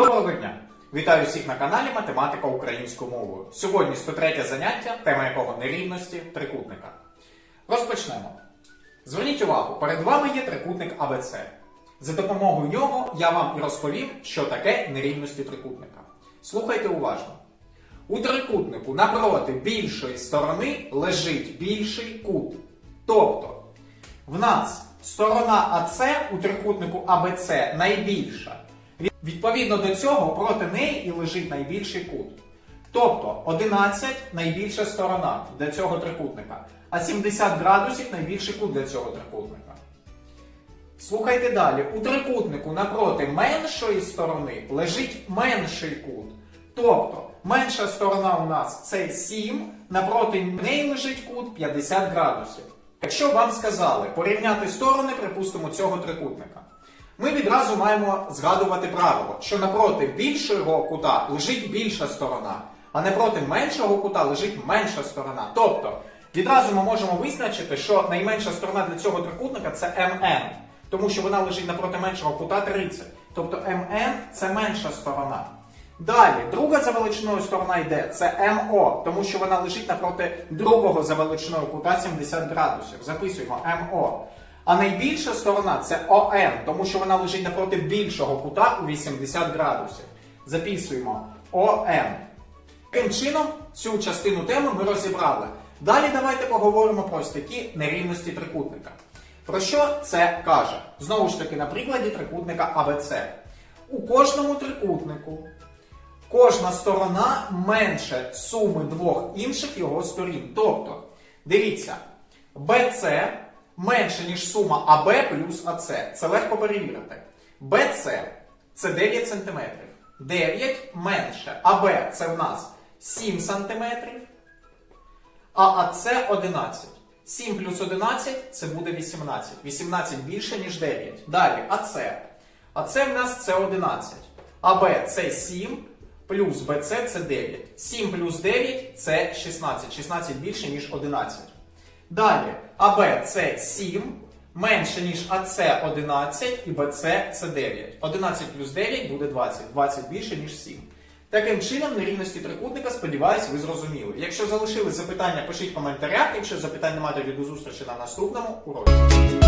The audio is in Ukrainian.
Доброго дня! Вітаю всіх на каналі Математика українською мовою. Сьогодні 103 заняття, тема якого нерівності трикутника. Розпочнемо. Зверніть увагу, перед вами є трикутник АБЦ. За допомогою нього я вам і розповім, що таке нерівності трикутника. Слухайте уважно. У трикутнику напроти більшої сторони лежить більший кут. Тобто, в нас сторона АЦ у трикутнику АБЦ найбільша. Від- Відповідно до цього проти неї і лежить найбільший кут. Тобто 11 найбільша сторона для цього трикутника, а 70 градусів найбільший кут для цього трикутника. Слухайте далі. У трикутнику напроти меншої сторони лежить менший кут. Тобто менша сторона у нас це 7, напроти неї лежить кут 50 градусів. Якщо вам сказали порівняти сторони, припустимо, цього трикутника, ми відразу маємо згадувати правило, що напроти більшого кута лежить більша сторона, а напроти меншого кута лежить менша сторона. Тобто, відразу ми можемо визначити, що найменша сторона для цього трикутника це МН, тому що вона лежить напроти меншого кута 30. Тобто МН це менша сторона. Далі, друга за величиною сторона йде, це МО, тому що вона лежить напроти другого за величиною кута 70 градусів. Записуємо МО. А найбільша сторона це ОМ, тому що вона лежить напроти більшого кута у 80 градусів. Записуємо ОМ. Таким чином, цю частину теми ми розібрали. Далі давайте поговоримо про ось такі нерівності трикутника. Про що це каже? Знову ж таки, на прикладі трикутника АБЦ. У кожному трикутнику кожна сторона менше суми двох інших його сторін. Тобто, дивіться, BC менше, ніж сума АБ плюс АЦ. Це легко перевірити. BC це 9 см. 9 менше. АБ це в нас 7 см. А АЦ 11. 7 плюс 11 це буде 18. 18 більше, ніж 9. Далі АЦ. АЦ в нас це 11. АБ це 7. Плюс БЦ це 9. 7 плюс 9 це 16. 16 більше, ніж 11. Далі АБ це 7. Менше, ніж АЦ 11 і БЦ це 9. 11 плюс 9 буде 20. 20 більше, ніж 7. Таким чином, нерівності трикутника, сподіваюсь, ви зрозуміли. Якщо залишили запитання, пишіть в коментарях. Якщо запитань немає, то зустрічі на наступному уроці.